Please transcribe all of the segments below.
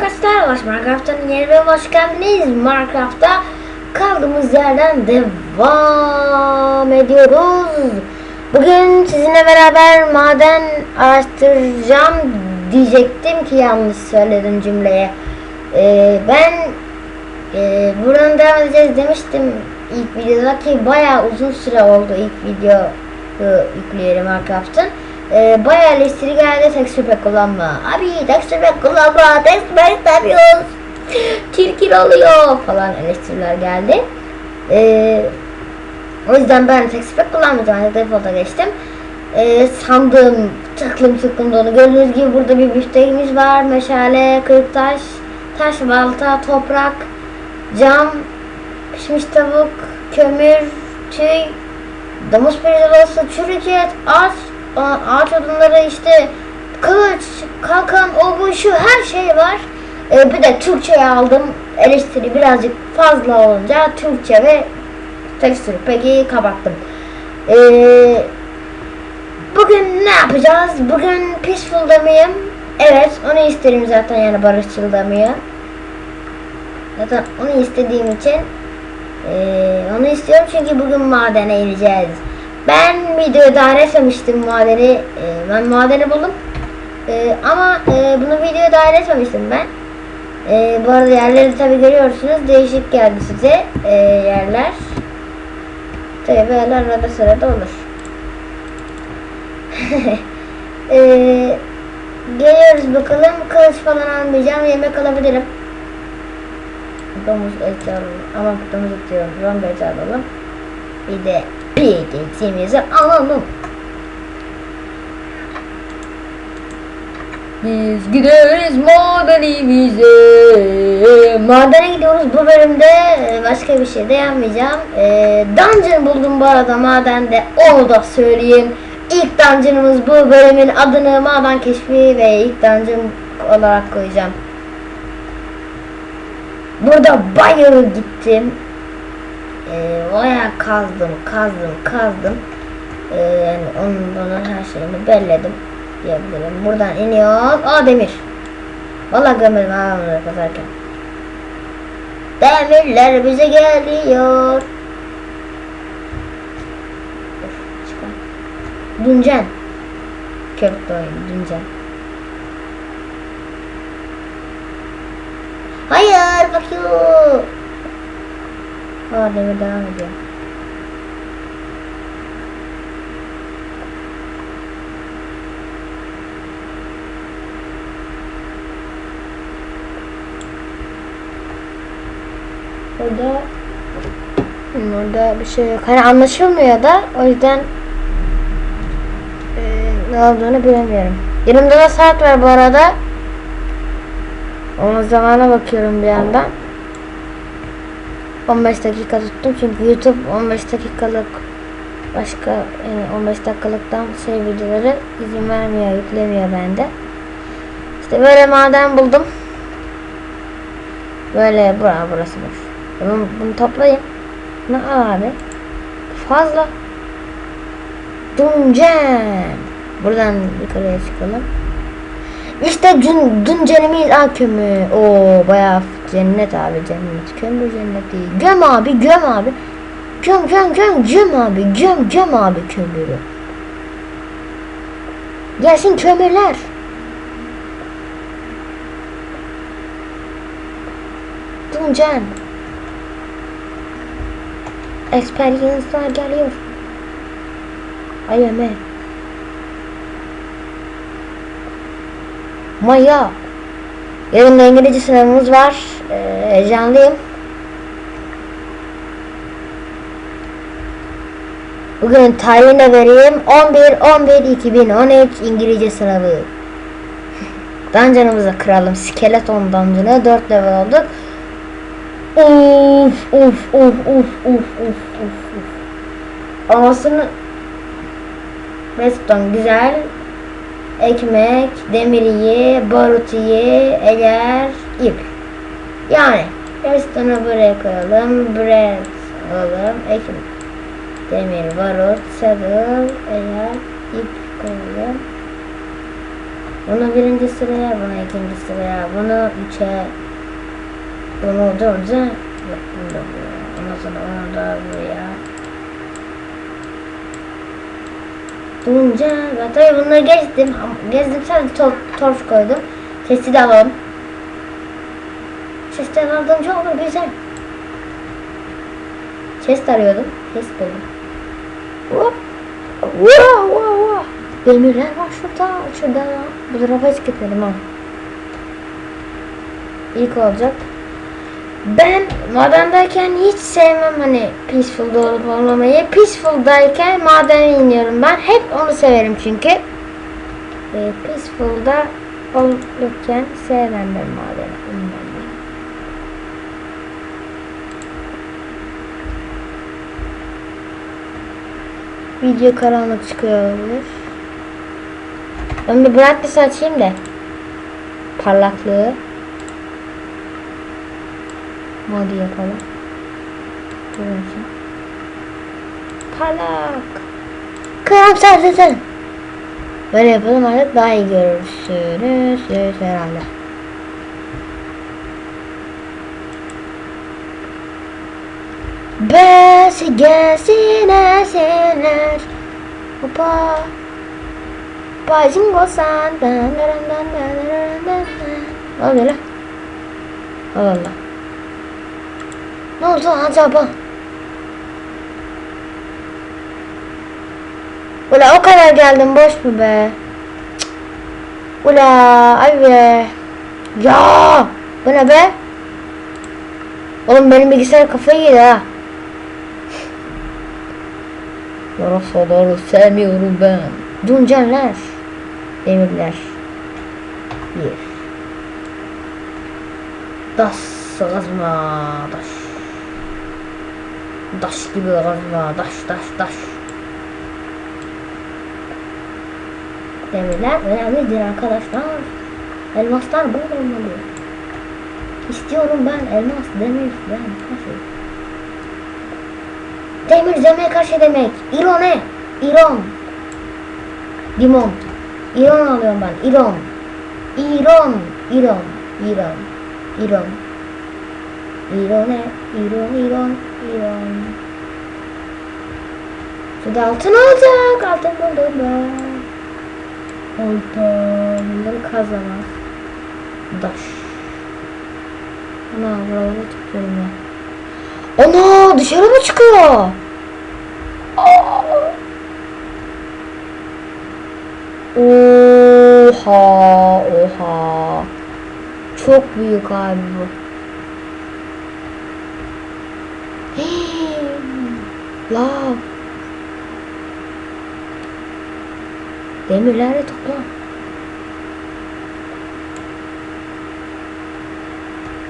arkadaşlar, Baş Minecraft'ın bölümüne hoş geldiniz. Minecraft'ta kaldığımız yerden devam ediyoruz. Bugün sizinle beraber maden araştıracağım diyecektim ki yanlış söyledim cümleye. Ee, ben e, buradan devam edeceğiz demiştim ilk videoda ki bayağı uzun süre oldu ilk video e, yükleyelim Minecraft'ın. Ee, bayağı eleştiri geldi texture pack kullanma. Abi texture pack kullanma. Texture pack istemiyoruz. Çirkin oluyor falan eleştiriler geldi. Ee, o yüzden ben texture pack kullanmayacağım. Yani default'a geçtim. Ee, sandım tıklım tıklım dolu. Gördüğünüz gibi burada bir büfteğimiz var. Meşale, kırık taş, taş balta, toprak, cam, pişmiş tavuk, kömür, tüy, domuz pirzolası, çürük et, ağaç, a- ağaç odunları işte kılıç, kalkan, o bu şu her şey var. Ee, bir de Türkçe'ye aldım. Eleştiri birazcık fazla olunca Türkçe ve tekstür peki kapattım. Ee, bugün ne yapacağız? Bugün peaceful mıyım? Evet onu isterim zaten yani barışçıl mıyım? Zaten onu istediğim için ee, onu istiyorum çünkü bugün madene ineceğiz. Ben videoya dahil etmemiştim madeni. Ee, ben madeni buldum. Ee, ama e, bunu videoya dahil etmemiştim ben. Ee, bu arada yerleri tabi görüyorsunuz. Değişik geldi size ee, yerler. Tabi böyle arada sırada olur. ee, geliyoruz bakalım. Kılıç falan almayacağım. Yemek alabilirim. Domuz eti alalım. Ama domuz eti. Zombi eti alalım. Bir de pigeximizi alalım. Biz gideriz madenimize. Madene gidiyoruz. Bu bölümde başka bir şey de yapmayacağım. E, dungeon buldum bu arada madende. Onu da söyleyeyim. İlk dungeonımız bu bölümün adını maden keşfi ve ilk dungeon olarak koyacağım. Burada bayağı gittim. Bayağı kazdım, kazdım, kazdım. Ee, yani onun bunun her şeyini belledim diyebilirim. Buradan iniyor. Aa demir. Vallahi görmedim ha onları kazarken. Demirler bize geliyor. Düncen. Köpek oyun, Düncen. Hayır, fuck Aa demir devam ediyor. Burada Burada bir şey yok. Hani anlaşılmıyor da o yüzden eee, ne olduğunu bilemiyorum. Yanımda da saat var bu arada. Onun zamana bakıyorum bir yandan. 15 dakika tuttum çünkü YouTube 15 dakikalık başka yani 15 dakikalıktan şey videoları izin vermiyor, yüklemiyor bende. İşte böyle maden buldum. Böyle bura burası boş. Bunu, bunu toplayayım. Ne abi? Fazla. Duncen. Buradan yukarıya çıkalım. İşte dün, dün cenimiz akümü. Oo bayağı cennet abi cennet. Kömür cenneti. Göm abi göm abi. Göm göm göm göm abi. Göm göm abi kömürü. Gelsin kömürler. Tuncen. Experience'lar geliyor. IMF. Maya. Yarın İngilizce sınavımız var. Ee, heyecanlıyım. Bugün tarihine vereyim. 11-11-2013 İngilizce sınavı. Dungeon'ımıza kıralım. Skeleton Dungeon'ı 4 level olduk. Of of of of of of of. Anasını Redstone güzel. Ekmek, demir iyi, barut iyi, eğer ip. Yani Redstone'u buraya koyalım. Bread alalım. Ekmek, demir, barut, saddle, eğer ip koyalım. Bunu birinci sıraya, bunu ikinci sıraya, bunu üçe, bunu dörde, yok bunu da buraya, ondan sonra onu da buraya. Bulunca, ben tabii bunları gezdim, gezdim sadece tor torç koydum. Sesi de alalım. Sesten yardımcı olur, güzel. Chest arıyordum, chest buldum. Hop. Wow, wow, wow. Demirler var şurada, şurada. Bu tarafa hiç ha. İlk olacak. Ben madendeyken hiç sevmem hani peaceful'da olup olmamayı. Peaceful'dayken madene iniyorum ben. Hep onu severim çünkü. Ee, peaceful'da olurken sevmem ben madene. inmem ben. Video karanlık çıkıyor olabilir. Ben bir brightness açayım da. Parlaklığı. Modu yapalım. Şimdi. Parlak. Karamsar zaten. Böyle yapalım artık daha iyi görürsünüz herhalde. Besi gelsin esinler Hopa Bajingo san Ne oluyor lan? Allah Allah Ne oldu acaba? Ula o kadar geldim boş mu be? Cık. Ula ay be. Ya bu ne be? Oğlum benim bilgisayar kafayı yedi ha. Yarasaları sevmiyorum ben. Duncanlar. Demirler. Bir. Daş kazma. Daş. Daş gibi kazma. Daş daş daş. Demirler önemlidir arkadaşlar. Elmaslar bol olmalı. İstiyorum ben elmas, demir, ben nasıl? Demir demeye karşı demek. İro ne? İron. Limon. İron alıyorum ben. İron. İron. İron. İron. İron. İron ne? İron, İron, İron. Şurada altın olacak. Altın buldum ben. Altın. Bunları kazanmaz. Daş. Ana buraları tutuyorum ya. Ana dışarı mı çıkıyor? Oha oha. Çok büyük abi bu. Lav. Demirleri topla.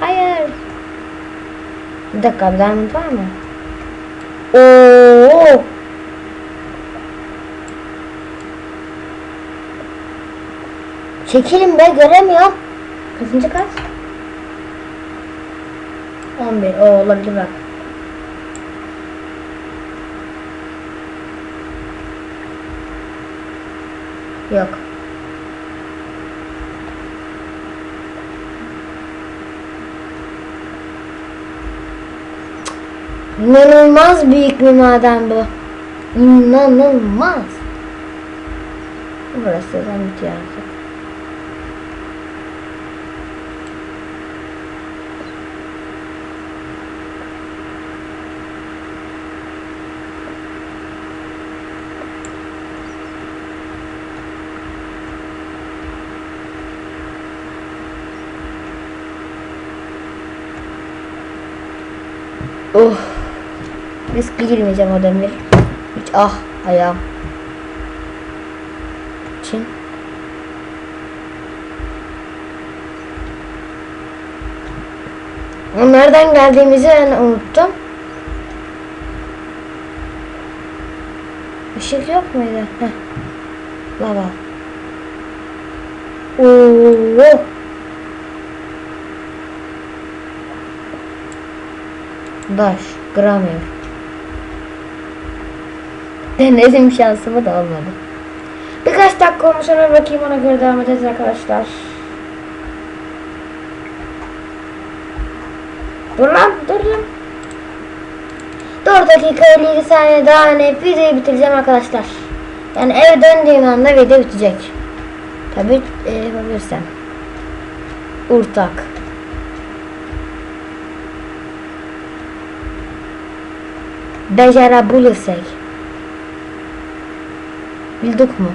Hayır. Bir dakika bir diamond var mı? Oo. Çekilin be göremiyorum. Kaçıncı kaç? 11. O olabilir bak. Yok. İnanılmaz büyük bir maden bu. İnanılmaz. Burası zaten bitiyor artık. Oh. Riskli girmeyeceğim o demir. Hiç ah ayağım. Çin. Nereden geldiğimizi ben unuttum. Işık yok muydu? Heh. Lava. Oo. Daş. Gramir. Denedim şansımı da olmadı. Birkaç dakika olmuş ona bakayım ona göre devam ederiz arkadaşlar. Dur lan dur lan. 4 dakika 57 saniye daha hani videoyu bitireceğim arkadaşlar. Yani eve döndüğüm anda video bitecek. Tabi e, yapabilirsem. Urtak. Becerebilirsek. Bildik mi?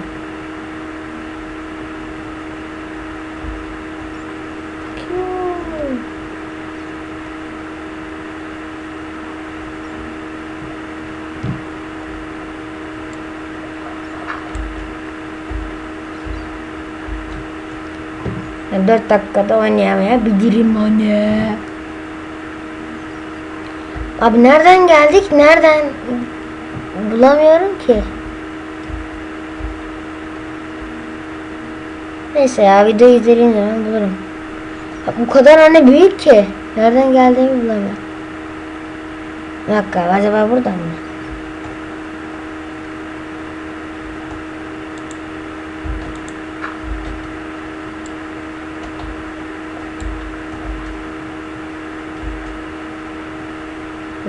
Ben 4 dakikada oynayamayabilirim anne. Abi nereden geldik? Nereden? Bulamıyorum ki. Neyse ya videoyu izlediğim zaman bulurum. Bak bu kadar anne büyük ki. Nereden geldiğimi bulamıyorum. Bir dakika acaba buradan mı?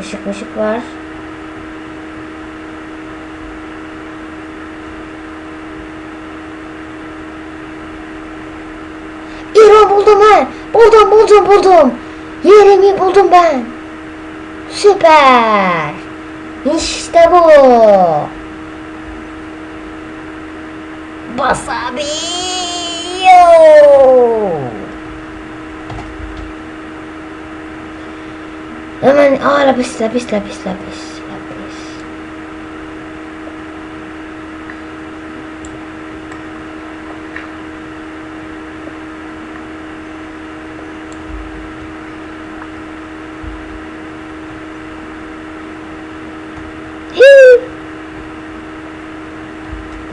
Işık ışık var. Buldum ben. Buldum buldum buldum. Yerimi buldum ben. Süper. İşte bu. Basabiliyor. Hemen aa lapis lapis lapis lapis lapis.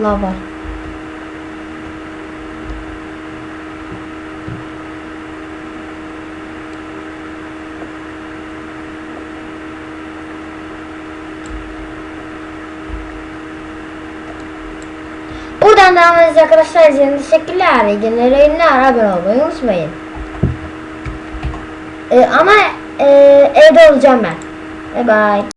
Lava. Buradan devam edeceğiz arkadaşlar. İzlediğiniz teşekkürler. İyi günler, yayınlar. Abone olmayı unutmayın. Ee, ama e, evde olacağım ben. Bye bye.